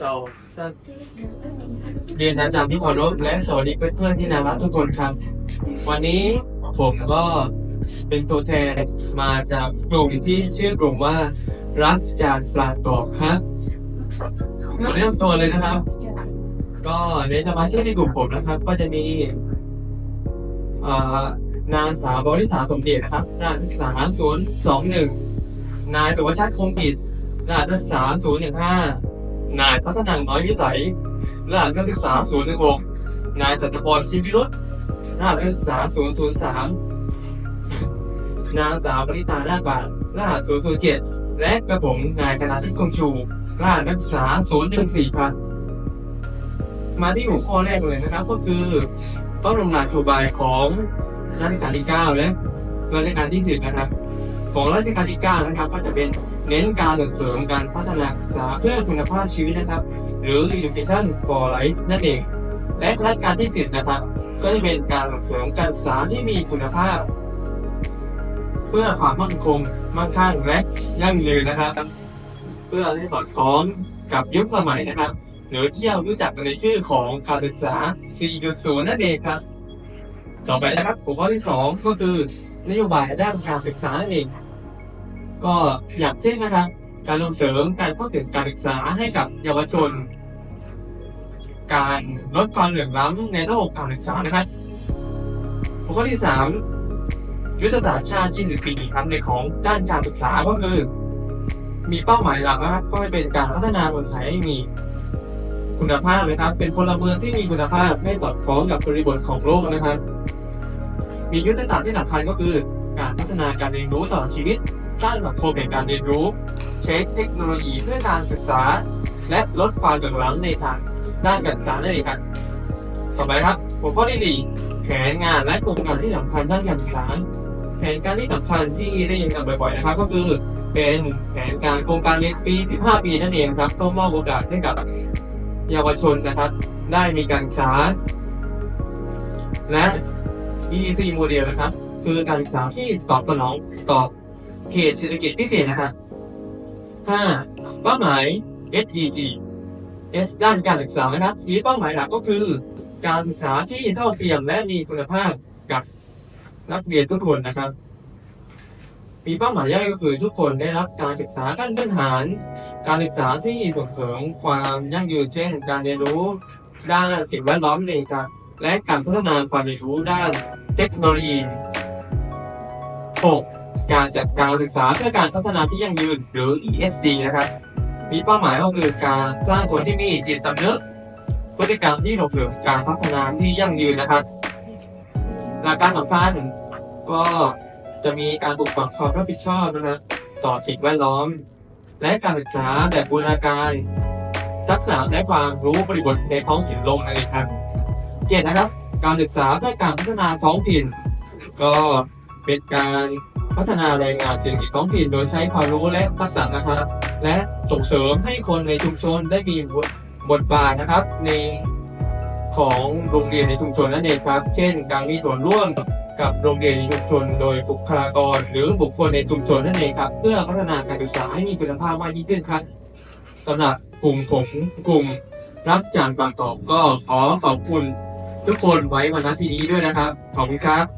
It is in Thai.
เราเรียนอาจารย์ที่เคารพและสวัสดีเพื่อนๆที่น่ารักทุกคนครับ วันนี้ผมก็เป็นตัวแทนมาจากกลุ่มที่ชื่อกลุ่มว่า รักจากปลาดกรอบครับเริ่มตัวเลยนะครับ ก็ในสมาชิกในกลุ่มผมนะครับ ก็จะมีนางสาวบริษาสมเด็จนะครับรหัสนักศึกษาศูนย์สองหนึ่งนายสุวชาติคงกิจรหัสนักศึกษาศูนย์หนึ่งห้า นายพัฒนันน้อยวิสัยรหัสนักศึกษาศูนย์หนึ่งหกนายสัตพรชิมพิรุษรหัสนักศึกษาศูนย์ศูนย์สามนางสาวปริตานาบาทรหัสศูนย์ศูนย์เจ็ดและกระผมนายคณะทิพย์คงชูรหัสนักศึกษาศูนย์หนึ่งสี่ครับมาที่หัวข้อแรกเลยนะครับ ก็คือต้องลงนามนโยบายของรัชกาลที่ 9 และรัชกาลที่ 10 นะครับ ของรัชกาลที่9นะครับ ก็จะเป็นเน้นการส่งเสริมการพัฒนาศึกษาเพื่อคุณภาพชีวิตนะครับ หรือ education for life นั่นเอง และรัชกาลที่10นะครับ ก็จะเป็นการส่งเสริมการศึกษาที่มีคุณภาพ เพื่อความมั่นคงมั่งคั่งและยั่งยืนนะครับ เพื่อให้สอดคล้องกับยุคสมัยนะครับ หรือที่เรารู้จักกันในชื่อของการศึกษา 4.0 นั่นเองครับ ต่อไปนะครับหัวข้อที่สองก็คือนโยบายด้านการศึกษานั่นเอง ก็อย่างเช่นนะครับ การส่งเสริมการเข้าถึงการศึกษาให้กับเยาวชน การลดความเหลื่อมล้ำในโลกการศึกษานะครับหัวข้อที่สามยุทธศาสตร์ชาติ 20 ปีครับในของด้านการศึกษาก็คือ มีเป้าหมายหลักนะครับก็เป็นการพัฒนาคนไทยให้มีคุณภาพนะครับ เป็นพลเมืองที่มีคุณภาพไม่สอดคล้องกับบริบทของโลกนะครับ มียุทธศาสตร์ที่สำคัญก็คือ การพัฒนาการเรียนรู้ตลอดชีวิต สร้างสังคมแห่งการเรียนรู้ ใช้เทคโนโลยีเพื่อการศึกษา และลดความเหลื่อมล้ำในทางด้านการศึกษานั่นเองครับต่อไปครับหัวข้อที่สี่แผนงานและโครงการที่สำคัญด้านการศึกษาแผนการที่สำคัญที่ได้ยินกันบ่อยๆนะครับ ก็คือเป็นแผนการโครงการเรียนฟรี 15 ปีนั่นเองครับเพื่อมอบโอกาสให้กับเยาวชนนะครับ ได้มีการศึกษาและ EEC โมเดลนะครับ คือการศึกษาที่ตอบสนองตอบ เขตเศรษฐกิจพิเศษนะครับ 5. เป้าหมาย SDG S ด้านการศึกษานะครับ มีเป้าหมายหลักก็คือ การศึกษาที่เท่าเทียมและมีคุณภาพกับนักเรียนทุกคนนะครับ มีเป้าหมายย่อยก็คือทุกคนได้รับการศึกษาขั้นพื้นฐาน การศึกษาที่ส่งเสริมความยั่งยืนเช่น การเรียนรู้ด้านสิ่งแวดล้อมเองครับและการพัฒนาความเรียนรู้ด้านเทคโนโลยี 6. การจัดการศึกษาเพื่อการพัฒนาที่ยั่งยืนหรือ ESD นะครับ มีเป้าหมายก็คือการสร้างคนที่มีจิตสำนึกพฤติกรรมที่ส่งเสริมการพัฒนาที่ยั่งยืนนะครับหลักการสำคัญก็จะมีการปลูกฝังความรับผิดชอบนะครับต่อสิ่งแวดล้อม และการศึกษาแบบบูรณาการทักษะและความรู้บริบทในท้องถิ่นลงในครับเจ็ดนะครับ การศึกษาเพื่อการพัฒนาท้องถิ่น ก็เป็นการ พัฒนาแรงงานเศรษฐกิจท้องถิ่นโดยใช้ความรู้และทักษะนะครับ และส่งเสริมให้คนในชุมชนได้มีบทบาทนะครับ ในของโรงเรียนในชุมชนนั่นเองครับ เช่น การมีส่วนร่วมกับโรงเรียนในชุมชน โดยบุคลากร หรือบุคคลในชุมชนนั่นเองครับ เพื่อพัฒนาการศึกษาให้มีคุณภาพมากยิ่งขึ้นครับสำหรับกลุ่มผมกลุ่มรับจานบางกอกก็ขอขอบคุณทุกคนไว้วันนาทีนี้ด้วยนะครับ ขอบคุณครับ